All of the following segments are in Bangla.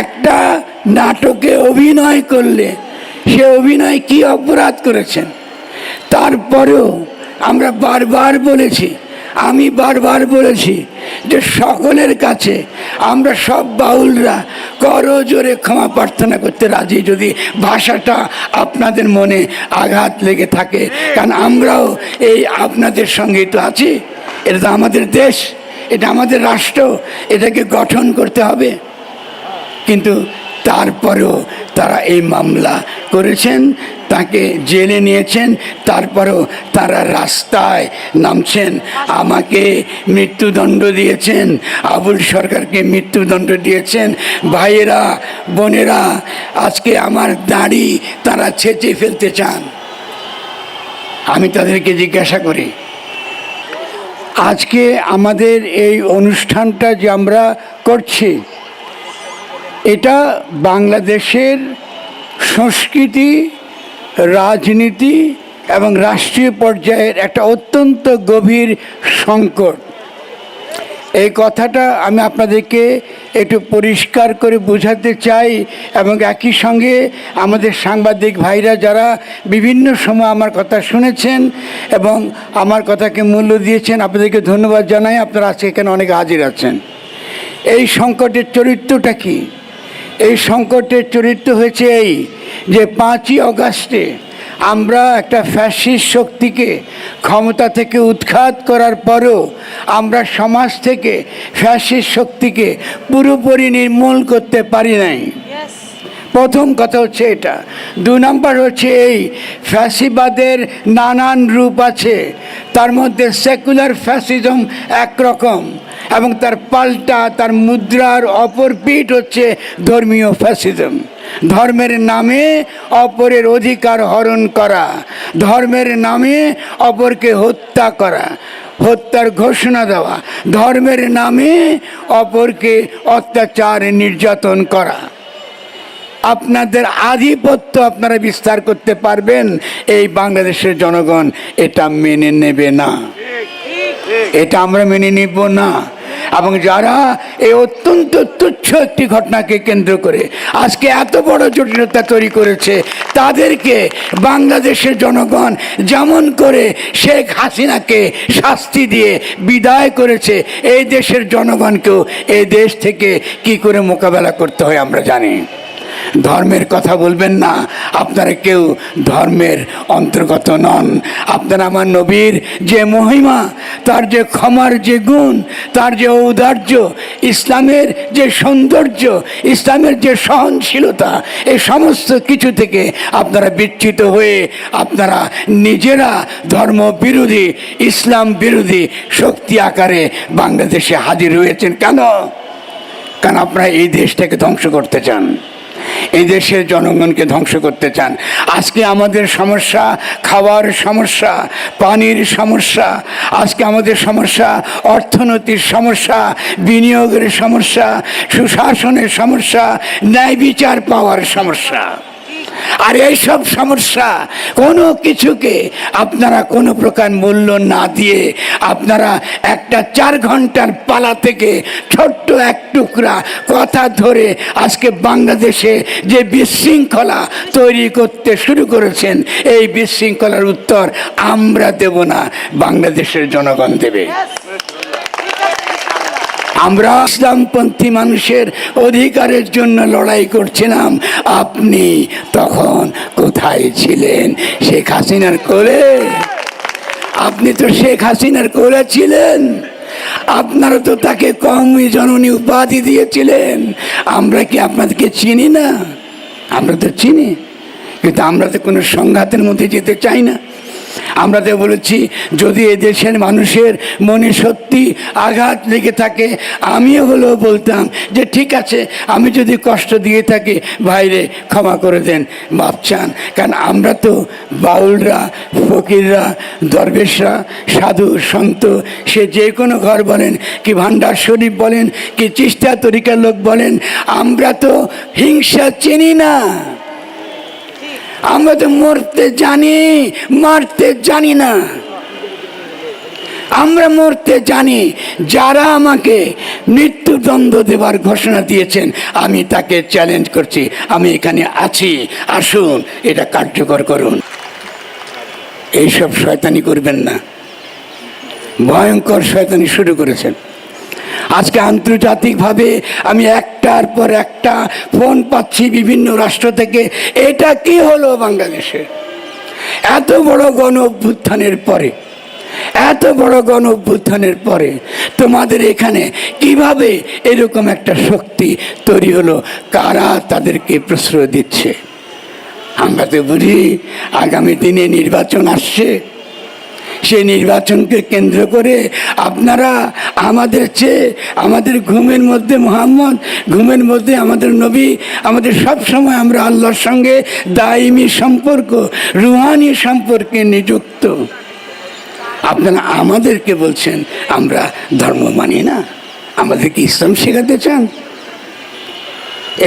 একটা নাটকে অভিনয় করলে সে অভিনয় কি অপরাধ করেছেন? তারপরেও আমরা বারবার বলেছি, আমি বারবার বলেছি যে সকলের কাছে আমরা সব বাউলরা করো জোরে ক্ষমা প্রার্থনা করতে রাজি, যদি ভাষাটা আপনাদের মনে আঘাত লেগে থাকে। কারণ আমরাও এই আপনাদের সঙ্গে তো আছি। এটা তো আমাদের দেশ, এটা আমাদের রাষ্ট্র, এটাকে গঠন করতে হবে। কিন্তু তারপরেও তারা এই মামলা করেছেন, তাকে জেলে নিয়েছেন, তারপরেও তারা রাস্তায় নামছেন, আমাকে মৃত্যুদণ্ড দিয়েছেন, আবুল সরকারকে মৃত্যুদণ্ড দিয়েছেন। ভাইয়েরা, বোনেরা, আজকে আমার দাড়ি তারা ছেঁচে ফেলতে চান। আমি তাদেরকে জিজ্ঞাসা করি, আজকে আমাদের এই অনুষ্ঠানটা যে আমরা করছি এটা বাংলাদেশের সংস্কৃতি, রাজনীতি এবং রাষ্ট্রীয় পর্যায়ের একটা অত্যন্ত গভীর সংকট। এই কথাটা আমি আপনাদেরকে একটু পরিষ্কার করে বোঝাতে চাই এবং একই সঙ্গে আমাদের সাংবাদিক ভাইরা যারা বিভিন্ন সময় আমার কথা শুনেছেন এবং আমার কথাকে মূল্য দিয়েছেন, আপনাদেরকে ধন্যবাদ জানাই। আপনারা আজকে এখানে অনেক হাজির আছেন। এই সংকটের চরিত্রটা কি? এই সংকটের চরিত্র হয়েছে এই যে পাঁচই অগাস্টে আমরা একটা ফ্যাসিস্ট শক্তিকে ক্ষমতা থেকে উৎখাত করার পরেও আমরা সমাজ থেকে ফ্যাসিস্ট শক্তিকে পুরোপুরি নির্মূল করতে পারি নাই। প্রথম কথা হচ্ছে এটা। দু নম্বর হচ্ছে এই ফ্যাসিবাদের নানান রূপ আছে। তার মধ্যে সেকুলার ফ্যাসিজম একরকম। এবং তার পাল্টা তার মুদ্রার অপর পিঠ হচ্ছে ধর্মীয় ফ্যাসিজম। ধর্মের নামে অপরের অধিকার হরণ করা। ধর্মের নামে অপরকে হত্যা করা হত্যার ঘোষণা দেওয়া। ধর্মের নামে অপরকে অত্যাচার নির্যাতন করা। আপনাদের আধিপত্য আপনারা বিস্তার করতে পারবেন। এই বাংলাদেশের জনগণ এটা মেনে নেবে না। এটা আমরা মেনে নিব না। এবং যারা এই অত্যন্ত তুচ্ছ একটি ঘটনাকে কেন্দ্র করে আজকে এত বড় জটিলতা তৈরি করেছে, তাদেরকে বাংলাদেশের জনগণ যেমন করে শেখ হাসিনাকে শাস্তি দিয়ে বিদায় করেছে, এই দেশের জনগণকেও এই দেশ থেকে কি করে মোকাবেলা করতে হয় আমরা জানি। ধর্মের কথা বলবেন না। আপনারা কেউ ধর্মের অন্তর্গত নন। আপনারা আমার নবীর যে মহিমা, তার যে ক্ষমার যে গুণ, তার যে ঔদার্য, ইসলামের যে সৌন্দর্য, ইসলামের যে সহনশীলতা এই সমস্ত কিছু থেকে আপনারা বিচ্ছিত হয়ে আপনারা নিজেরা ধর্ম বিরোধী, ইসলাম বিরোধী শক্তি আকারে বাংলাদেশে হাজির হয়েছেন। কেন? কারণ আপনারা এই দেশটাকে ধ্বংস করতে চান। এই দেশের জনগণকে ধ্বংস করতে চান। আজকে আমাদের সমস্যা খাওয়ার সমস্যা, পানির সমস্যা, আজকে আমাদের সমস্যা অর্থনৈতিক সমস্যা, বিনিয়োগের সমস্যা, সুশাসনের সমস্যা, ন্যায় বিচার পাওয়ার সমস্যা। আর এইসব সমস্যা কোনো কিছুকে আপনারা কোনো প্রকার মূল্য না দিয়ে আপনারা একটা চার ঘণ্টার পালা থেকে ছোট্ট এক টুকরা কথা ধরে আজকে বাংলাদেশে যে বিশৃঙ্খলা তৈরি করতে শুরু করেছেন, এই বিশৃঙ্খলার উত্তর আমরা দেব না, বাংলাদেশের জনগণ দেবে। আমরা ইসলামপন্থী মানুষের অধিকারের জন্য লড়াই করছিলাম। আপনি তখন কোথায় ছিলেন? শেখ হাসিনার কোলে? আপনি তো শেখ হাসিনার কোলে ছিলেন। আপনারা তো তাকে কমই জননী উপাধি দিয়েছিলেন। আমরা কি আপনাদেরকে চিনি না? আমরা তো চিনি। কিন্তু আমরা তো কোনো সংঘাতের মধ্যে যেতে চাই না। আমরা তো বলেছি, যদি এ দেশের মানুষের মনে সত্যি আঘাত লেগে থাকে, আমিও হলেও বলতাম যে ঠিক আছে, আমি যদি কষ্ট দিয়ে থাকি, ভাইরে ক্ষমা করে দেন মাপ চান। কারণ আমরা তো বাউলরা, ফকিররা, দরবেশরা, সাধু, সন্ত, সে যে কোনো ঘর বলেন, কি ভান্ডার শরীফ বলেন, কি চিস্তা তরিকার লোক বলেন, আমরা তো হিংসা চিনি না। আমরা তো মরতে জানি, মারতে জানি না। আমরা মরতে জানি, যারা আমাকে মৃত্যুদণ্ড দেবার ঘোষণা দিয়েছেন, আমি তাকে চ্যালেঞ্জ করছি। আমি এখানে আছি, আসুন, এটা কার্যকর করুন। এইসব শয়তানি করবেন না। ভয়ঙ্কর শয়তানি শুরু করেছেন। আজকে আন্তর্জাতিকভাবে আমি একটার পর একটা ফোন পাচ্ছি বিভিন্ন রাষ্ট্র থেকে। এটা কি হলো বাংলাদেশে? এত বড় গণ অভ্যুত্থানের পরে, এত বড় গণ অভ্যুত্থানের পরে তোমাদের এখানে কীভাবে এরকম একটা শক্তি তৈরি হলো? কারা তাদেরকে প্রশ্রয় দিচ্ছে? আমরা তো বুঝি আগামী দিনে নির্বাচন আসছে। সেই নির্বাচনকে কেন্দ্র করে আপনারা আমাদের চেয়ে আমাদের ঘুমের মধ্যে মোহাম্মদ, ঘুমের মধ্যে আমাদের নবী, আমাদের সব সময় আমরা আল্লাহর সঙ্গে দাইমি সম্পর্ক, রুহানি সম্পর্কে নিযুক্ত। আপনারা আমাদেরকে বলছেন, আমরা ধর্ম মানি না, আমাদেরকে ইসলাম শেখাতে চান।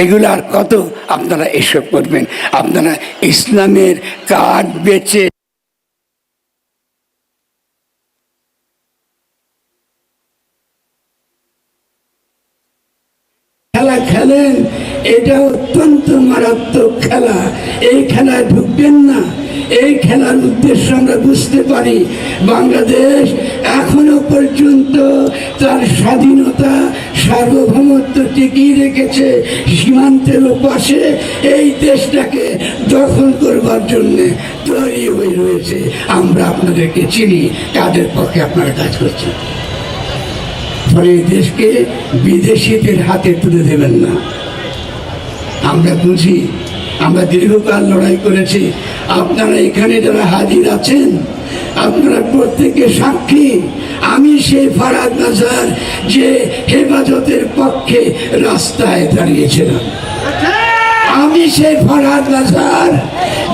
এগুলো আর কত আপনারা এসব করবেন? আপনারা ইসলামের কাঠ বেচে খেলা খেলেন, এটা অত্যন্ত মারাত্মক খেলা। এই খেলায় ঢুকবেন না। এই খেলার উদ্দেশ্য আমরা বুঝতে পারি। বাংলাদেশ এখনও পর্যন্ত তার স্বাধীনতা, সার্বভৌমত্ব টিকিয়ে রেখেছে সীমান্তের পাশে এই দেশটাকে দখল করবার জন্য তৈরি হয়ে রয়েছে। আমরা আপনাদেরকে চিনি, কাদের পক্ষে আপনারা কাজ করছেন। ফলে এই দেশকে বিদেশিদের হাতে তুলে দেবেন না। আমরা বুঝি, আমরা দীর্ঘকাল লড়াই করেছি। আপনারা এখানে যারা হাজির আছেন, আপনারা প্রত্যেকে সাক্ষী। আমি সেই ফারাদ নাজার যে হেফাজতের পক্ষে রাস্তায় দাঁড়িয়েছিলাম। আমি সেই ফরহাদ নাজার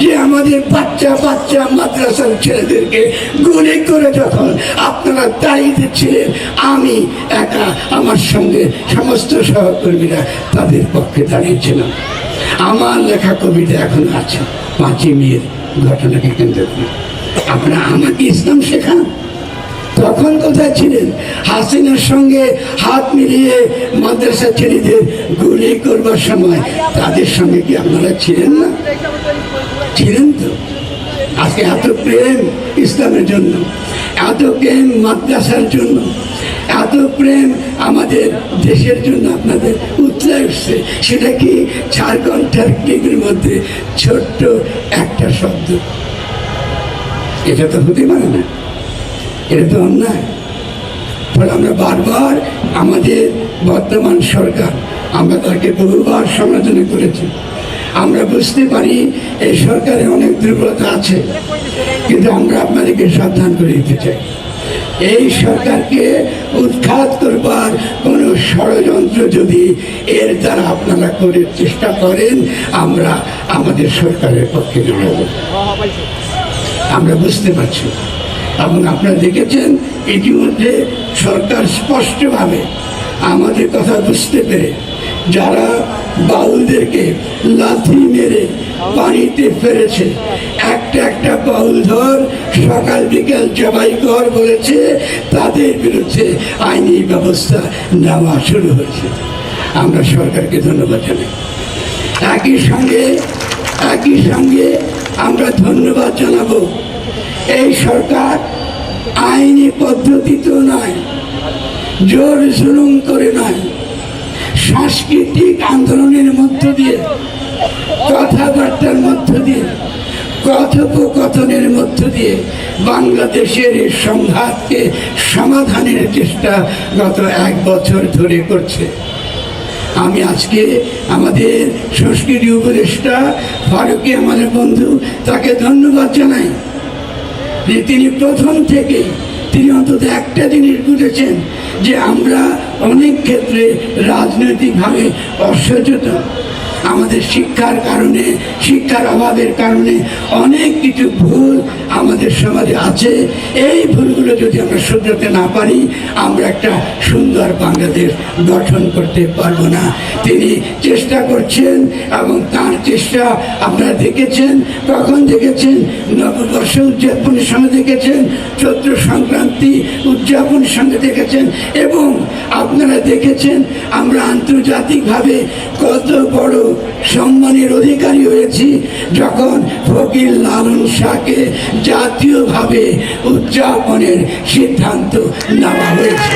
যে আমাদের বাচ্চা বাচ্চা মাদ্রাসার ছেলেদেরকে গুলি করে যখন আপনারা দাঁড়িয়ে দিচ্ছিলেন, আমি একা আমার সঙ্গে সমস্ত সহকর্মীরা তাদের পক্ষে দাঁড়িয়েছিলাম। আমার লেখা কবিতা এখন আছে পাঁচই মেয়ের ঘটনাকে কেন্দ্র করে। আপনারা আমাকে ইসলাম শেখান? তখন কোথায় ছিলেন? হাসিনার সঙ্গে হাত মিলিয়ে মাদ্রাসা ছেলেদের গুলি করবার সময় তাদের সঙ্গে কি আপনারা ছিলেন না? ছিলেন তো। আজকে এত প্রেম ইসলামের জন্য, এত প্রেম মাদ্রাসার জন্য, এত প্রেম আমাদের দেশের জন্য আপনাদের উতলে উঠছে। সেটা কি চার ঘণ্টার মধ্যে ছোট্ট একটা শব্দ? এটা তো হতে পারে না। এটা তো অন্যায়। ফলে আমরা বারবার আমাদের বর্তমান সরকার, আমরা তাকে বহুবার সমালোচনা করেছি। আমরা বুঝতে পারি এই সরকারে অনেক দুর্বলতা আছে, কিন্তু আমরা আপনাদেরকে সাবধান করে দিতে চাই। এই সরকারকে উৎখাত করবার কোনো ষড়যন্ত্র যদি এর দ্বারা আপনারা করে চেষ্টা করেন, আমরা আমাদের সরকারের পক্ষে দাঁড়াবো। আমরা বুঝতে পারছি। এবং আপনারা দেখেছেন ইতিমধ্যে সরকার স্পষ্টভাবে আমাদের কথা বুঝতে পেরে, যারা বাউলদেরকে লাথি মেরে পানিতে ফেলেছে, একটা একটা বাউল ধর সকাল বিকাল জবাই কর বলেছে, তাদের বিরুদ্ধে আইনি ব্যবস্থা নেওয়া শুরু হয়েছে। আমরা সরকারকে ধন্যবাদ জানাই। একই সঙ্গে একই সঙ্গে আমরা ধন্যবাদ জানাব এই সরকার আইনি পদ্ধতিতেও নয়, জোর জুলুম করে নয়, সাংস্কৃতিক আন্দোলনের মধ্য দিয়ে, কথাবার্তার মধ্য দিয়ে, কথোপকথনের মধ্য দিয়ে বাংলাদেশের এই সংঘাতকে সমাধানের চেষ্টা গত এক বছর ধরে করছে। আমি আজকে আমাদের সংস্কৃতি উপদেষ্টা ফারুকি আমাদের বন্ধু, তাকে ধন্যবাদ জানাই। যে তিনি প্রথম থেকে তিনি অন্তত একটা জিনিস বুঝেছেন, যে আমরা অনেক ক্ষেত্রে রাজনৈতিকভাবে অসচেতন। আমাদের শিক্ষার কারণে, শিক্ষার অভাবের কারণে অনেক কিছু ভুল আমাদের সমাজে আছে। এই ভুলগুলো যদি আমরা শুধরাতে না পারি, আমরা একটা সুন্দর বাংলাদেশ গঠন করতে পারব না। তিনি চেষ্টা করছেন এবং তার চেষ্টা আপনারা দেখেছেন, কখন দেখেছেন? নববর্ষ উদযাপনের সঙ্গে দেখেছেন, চৈত্র সংক্রান্তি উদযাপনের সঙ্গে দেখেছেন এবং আপনারা দেখেছেন আমরা আন্তর্জাতিকভাবে কত বড় সম্মানের অধিকারী হয়েছি যখন ফকির লালন শাহকে জাতীয়ভাবে উদযাপনের সিদ্ধান্ত নেওয়া হয়েছে।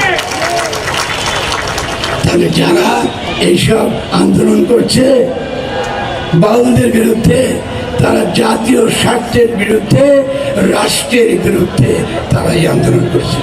তাহলে যারা এইসব আন্দোলন করছে, বাউলদের বিরুদ্ধে, তারা জাতীয় স্বার্থের বিরুদ্ধে, রাষ্ট্রের বিরুদ্ধে তারা এই আন্দোলন করছে।